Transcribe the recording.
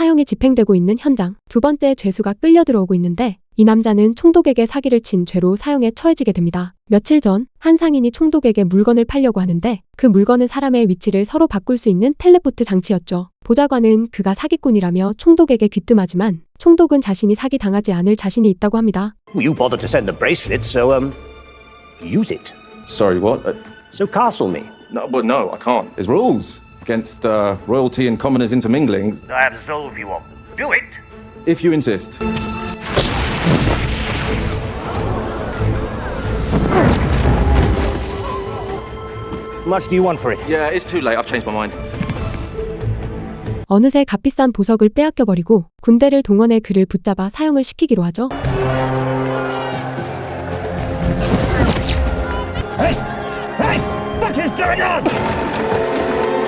사형이 집행되고 있는 현장. 두 번째 죄수가 끌려 들어오고 있는데 이 남자는 총독에게 사기를 친 죄로 사형에 처해지게 됩니다. 며칠 전 한 상인이 총독에게 물건을 팔려고 하는데 그 물건은 사람의 위치를 서로 바꿀 수 있는 텔레포트 장치였죠. 보좌관은 그가 사기꾼이라며 총독에게 귀뜸하지만 총독은 자신이 사기 당하지 않을 자신이 있다고 합니다. You bothered to send the bracelet, so, um, use it. Sorry, what? So castle me. no, well, no, I can't. There's rules against uh, royalty and commoners intermingling. I absolve you of them. Do it! If you insist. much do you want for it? Yeah, it's too late. I've changed my mind. 어느새 값비싼 보석을 빼앗겨 버리고 군대를 동원해 그를 붙잡아 사형을 시키기로 하죠. Hey! Hey! What is going on?